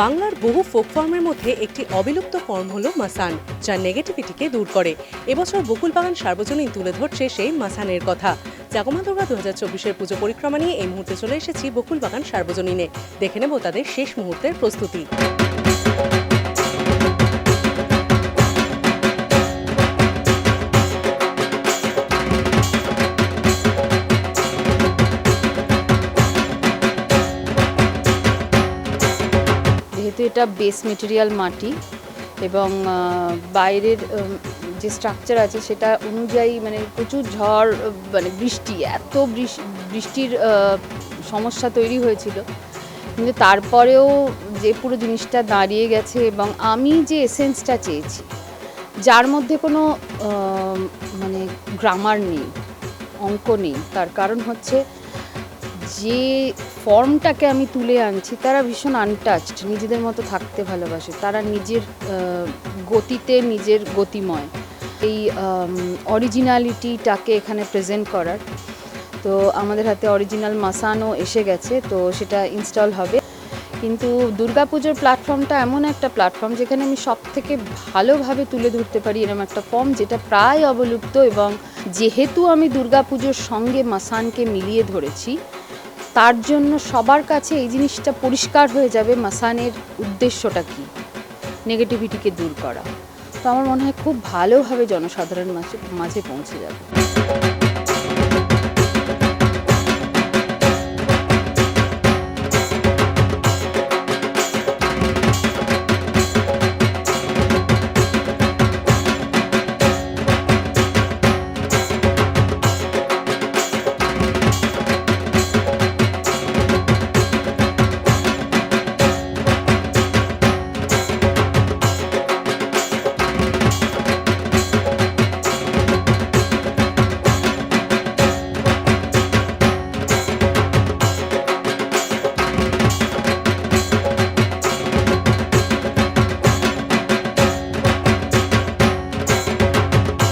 বাংলার বহু ফোক ফর্মের মধ্যে একটি অবিলুপ্ত ফর্ম হল মাসান, যা নেগেটিভিটিকে দূর করে। এবছর বকুল বাগান সার্বজনীন তুলে ধরছে সেই মাসানের কথা। জাগমা দুর্গা দু হাজার চব্বিশের পুজো পরিক্রমা নিয়ে এই মুহূর্তে চলে এসেছি বকুল বাগান সার্বজনীনে। দেখে নেব তাদের শেষ মুহূর্তের প্রস্তুতি। যেহেতু এটা বেস মেটেরিয়াল মাটি এবং বাইরের যে স্ট্রাকচার আছে সেটা অনুযায়ী মানে প্রচুর ঝড় মানে বৃষ্টি, এত বৃষ- বৃষ্টির সমস্যা তৈরি হয়েছিল। কিন্তু তারপরেও যে পুরো জিনিসটা দাঁড়িয়ে গেছে এবং আমি যে এসেন্সটা চেয়েছি, যার মধ্যে কোনো মানে গ্রামার নেই, অঙ্ক নেই, তার কারণ হচ্ছে যে ফর্মটাকে আমি তুলে আনছি, তারা ভীষণ আনটাচড নিজেদের মতো থাকতে ভালোবাসে। তারা নিজের গতিতে নিজের গতিময়। এই অরিজিনালিটিটাকে এখানে প্রেজেন্ট করার। তো আমাদের হাতে অরিজিনাল মাসানও এসে গেছে, তো সেটা ইনস্টল হবে। কিন্তু দুর্গাপুজোর প্ল্যাটফর্মটা এমন একটা প্ল্যাটফর্ম যেখানে আমি সব থেকে ভালোভাবে তুলে ধরতে পারি এরকম একটা ফর্ম যেটা প্রায় অবলুপ্ত এবং যেহেতু আমি দুর্গাপুজোর সঙ্গে মাসানকে মিলিয়ে ধরেছি তার জন্য সবার কাছে এই জিনিসটা পরিষ্কার হয়ে যাবে মাসানের উদ্দেশ্যটা কী? নেগেটিভিটিকে দূর করা। তো আমার মনে হয় খুব ভালোভাবে জনসাধারণ মাঝে মাঝে পৌঁছে যাবে।